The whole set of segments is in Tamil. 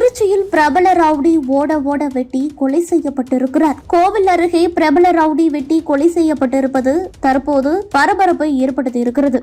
திருச்சியில் பிரபல ரவுடி ஓட ஓட வெட்டி கொலை செய்யப்பட்டிருக்கிறார். கோவில் அருகே பிரபல ரவுடி வெட்டி கொலை செய்யப்பட்டிருப்பது தற்போது பரபரப்பை ஏற்படுத்தியிருக்கிறது.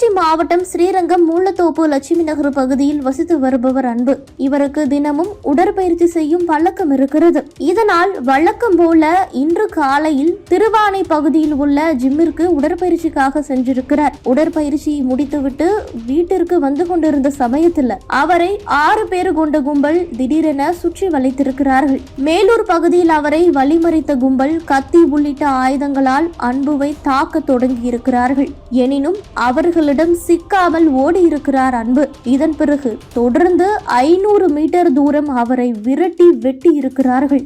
திருச்சி மாவட்டம் ஸ்ரீரங்கம் மூலத்தோப்பு லட்சுமி நகர் பகுதியில் வசித்து வருபவர் அன்பு. இவருக்கு தினமும் உடற்பயிற்சி செய்யும் வழக்கம் இருக்கிறது. இதனால் வழக்கம் போல இன்று காலையில் திருவானை பகுதியில் உள்ள ஜிம்மிற்கு உடற்பயிற்சிக்காக சென்றிருக்கிறார். உடற்பயிற்சி முடித்துவிட்டு வீட்டிற்கு வந்து கொண்டிருந்த சமயத்தில் அவரை ஆறு பேர் கொண்ட கும்பல் திடீரென சுற்றி வளைத்திருக்கிறார்கள். மேலூர் பகுதியில் அவரை வழிமறித்த கும்பல் கத்தி உள்ளிட்ட ஆயுதங்களால் அன்புவை தாக்க தொடங்கியிருக்கிறார்கள். எனினும் அவர்கள் அவர்களிடம் சிக்காமல் ஓடியிருக்கிறார் அன்பு. இதன் பிறகு தொடர்ந்து ஐநூறு மீட்டர் தூரம் அவரை விரட்டி வெட்டி இருக்கிறார்கள்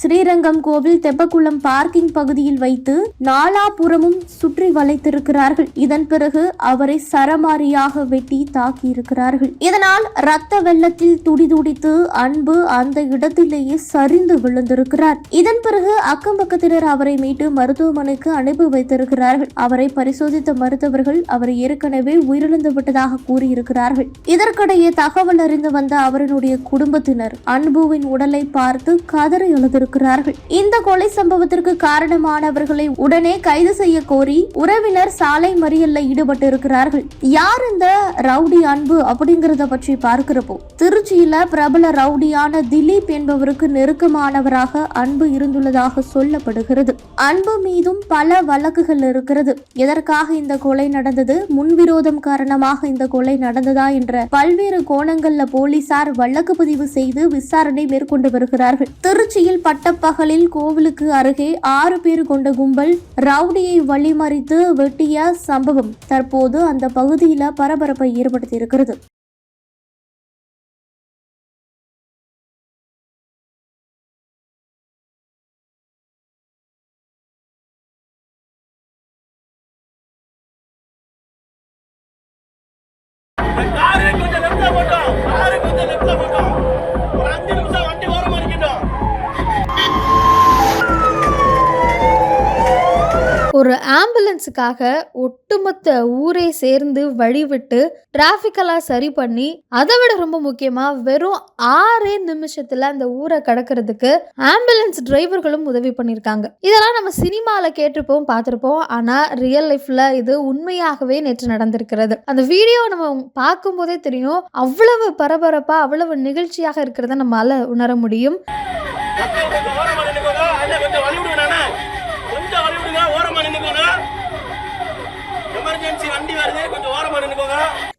ஸ்ரீரங்கம் கோவில் தெப்பக்குளம் பார்க்கிங் பகுதியில் வைத்து நாலாபுறமும் சுற்றி வளைத்திருக்கிறார்கள். இதன் பிறகு அவரை சரமாரியாக வெட்டி தாக்கியிருக்கிறார்கள். இதனால் இரத்த வெள்ளத்தில் துடிதுடித்து அன்பு அந்த இடத்திலேயே சரிந்து விழுந்திருக்கிறார். இதன் பிறகு அக்கம் பக்கத்தினர் அவரை மீட்டு மருத்துவமனைக்கு அனுப்பி வைத்திருக்கிறார்கள். அவரை பரிசோதித்த மருத்துவர்கள் அவர் ஏற்கனவே உயிரிழந்து விட்டதாக கூறியிருக்கிறார்கள். இதற்கிடையே தகவல் அறிந்து வந்த அவரினுடைய குடும்பத்தினர் அன்புவின் உடலை பார்த்து கதறி எழுதியிருக்கிறார்கள் இந்த கொலை சம்பவத்திற்கு காரணமானவர்களை உடனே கைது செய்ய கோரி உறவினர் சாலை மறியல்ல ஈடுபட்டு இருக்கிறார்கள் யார் இந்த ரவுடி அன்பு அப்படிங்கறத பற்றி பார்க்கிறப்போ திருச்சியில பிரபல ரவுடியான திலீப் என்பவருக்கு நெருக்கமானவராக அன்பு இருந்துள்ளதாக சொல்லப்படுகிறது. அன்பு மீதும் பல வழக்குகள் இருக்கிறது. எதற்காக இந்த கொலை நடந்தது? முன்விரோதம் காரணமாக இந்த கொலை நடந்ததா என்ற பல்வேறு கோணங்கள்ல போலீசார் வழக்கு பதிவு செய்து விசாரணை மேற்கொண்டு வருகிறார்கள். திருச்சியில் பட்ட பட்டப்பகலில் கோவிலுக்கு அருகே ஆறு பேர் கொண்ட கும்பல் ரவுடியை வழிமறித்து வெட்டிய சம்பவம். தற்போது அந்த பகுதியில் பரபரப்பை ஏற்படுத்தி ஆம்புலன்ஸுக்காக ஒட்டுமொத்த ஊரே சேர்ந்து வழிவிட்டு டிராஃபிக்கெல்லாம் சரி பண்ணி அதை விட ரொம்ப முக்கியமாக வெறும் ஆறே நிமிஷத்தில் அந்த ஊரை கடக்கிறதுக்கு ஆம்புலன்ஸ் டிரைவர்களும் உதவி பண்ணியிருக்காங்க. இதெல்லாம் நம்ம சினிமாவில் கேட்டிருப்போம் பார்த்துருப்போம். ஆனால் ரியல் லைஃப்பில் இது உண்மையாகவே நேற்று நடந்திருக்கிறது. அந்த வீடியோ நம்ம பார்க்கும்போதே தெரியும் அவ்வளவு பரபரப்பாக அவ்வளவு நிகழ்ச்சியாக இருக்கிறத நம்மளால உணர முடியும்.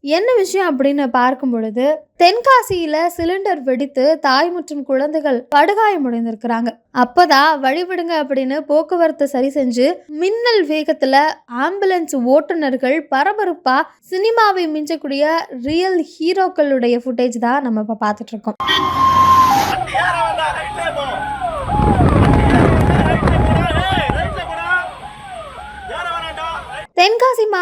என்ன விஷயம் அப்படின்னு பார்க்கும் பொழுது தென்காசியில சிலிண்டர் வெடித்து தாய் மற்றும் குழந்தைகள் படுகாயமடைந்திருக்கிறாங்க அப்பதான் வழிவிடுங்க அப்படின்னு போக்குவரத்து சரி செஞ்சு மின்னல் வேகத்துல ஆம்புலன்ஸ் ஓட்டுநர்கள் பரபரப்பா சினிமாவை மிஞ்சக்கூடிய ரியல் ஹீரோக்களுடைய ஃபுட்டேஜ் தான் நம்ம இப்ப பார்த்துட்டு இருக்கோம்.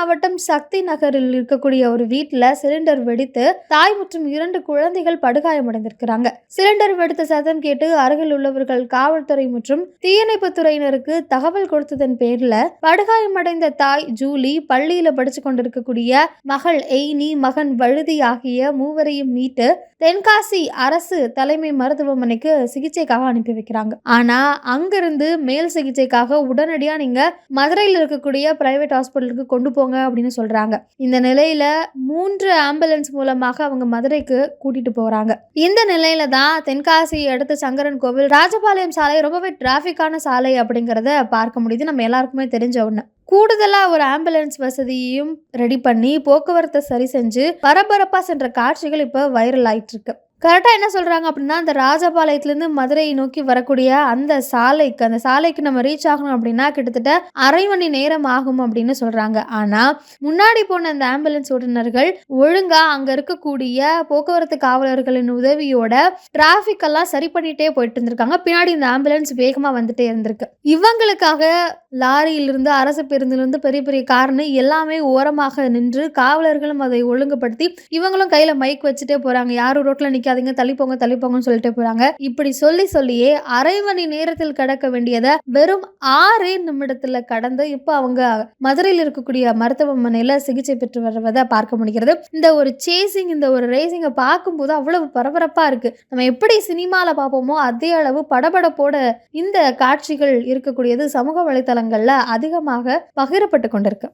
மாவட்டம் சக்தி நகரில் இருக்கக்கூடிய ஒரு வீட்டில் சிலிண்டர் வெடித்து தாய் மற்றும் இரண்டு குழந்தைகள் படுகாயமடைந்திருக்கிறாங்க. சிலிண்டர் வெடித்த சத்தம் கேட்டு அருகில் உள்ளவர்கள் காவல்துறை மற்றும் தீயணைப்பு துறையினருக்கு தகவல் கொடுத்ததன் பேரில் படுகாயமடைந்த தாய் ஜூலி பள்ளியில படிச்சு கொண்டிருக்கக்கூடிய மகள் எய்னி மகன் வழுதி ஆகிய மூவரையும் மீட்டு தென்காசி அரசு தலைமை மருத்துவமனைக்கு சிகிச்சைக்காக அனுப்பி வைக்கிறாங்க. ஆனா அங்கிருந்து மேல் சிகிச்சைக்காக உடனடியா நீங்க மதுரையில் இருக்கக்கூடிய பிரைவேட் ஹாஸ்பிட்டலுக்கு கொண்டு போங்க அப்படின்னு சொல்றாங்க. இந்த நிலையில மூன்று ஆம்புலன்ஸ் மூலமாக அவங்க மதுரைக்கு கூட்டிட்டு போறாங்க. இந்த நிலையில தான் தென்காசி அடுத்த சங்கரன் கோவில் ராஜபாளையம் சாலை ரொம்பவே டிராஃபிக்கான சாலை அப்படிங்கிறத பார்க்க முடியுது. நம்ம எல்லாருக்குமே தெரிஞ்ச ஒன்று கூடுதலாக ஒரு ஆம்புலன்ஸ் வசதியையும் ரெடி பண்ணி போக்குவரத்தை சரி செஞ்சு பரபரப்பாக சென்ற காட்சிகள் இப்போ வைரல் ஆயிட்டு இருக்கு. கரெக்டாக என்ன சொல்கிறாங்க அப்படின்னா அந்த ராஜபாளையத்துலேருந்து மதுரையை நோக்கி வரக்கூடிய அந்த சாலைக்கு அந்த சாலைக்கு நம்ம ரீச் ஆகணும் அப்படின்னா கிட்டத்தட்ட அரை மணி நேரம் ஆகும் அப்படின்னு சொல்கிறாங்க ஆனால் முன்னாடி போன அந்த ஆம்புலன்ஸ் ஓட்டுநர்கள் ஒழுங்காக அங்கே இருக்கக்கூடிய போக்குவரத்து காவலர்களின் உதவியோட டிராஃபிக் எல்லாம் சரி பண்ணிகிட்டே போயிட்டு இருந்திருக்காங்க. பின்னாடி இந்த ஆம்புலன்ஸ் வேகமாக வந்துட்டே இருந்திருக்கு. இவங்களுக்காக லாரியிலிருந்து அரசு பேருந்துலேருந்து பெரிய பெரிய கார்னு எல்லாமே ஓரமாக நின்று காவலர்களும் அதை ஒழுங்குபடுத்தி இவங்களும் கையில் மைக் வச்சுட்டே போகிறாங்க யாரும் ரோட்டில் நிற்க இடிக்காதீங்க தள்ளிப்போங்க தள்ளிப்போங்கன்னு சொல்லிட்டு போறாங்க இப்படி சொல்லி சொல்லியே அரை மணி நேரத்தில் கடக்க வேண்டியதை வெறும் ஆறே நிமிடத்துல கடந்து இப்போ அவங்க மதுரையில் இருக்கக்கூடிய மருத்துவமனையில சிகிச்சை பெற்று வருவதை பார்க்க முடிகிறது. இந்த ஒரு சேசிங் இந்த ஒரு ரேசிங்கை பார்க்கும்போது அவ்வளவு பரபரப்பா இருக்கு. நம்ம எப்படி சினிமால பார்ப்போமோ அதே அளவு படபடப்போட இந்த காட்சிகள் இருக்கக்கூடியது சமூக வலைத்தளங்கள்ல அதிகமாக பகிரப்பட்டு கொண்டிருக்கு.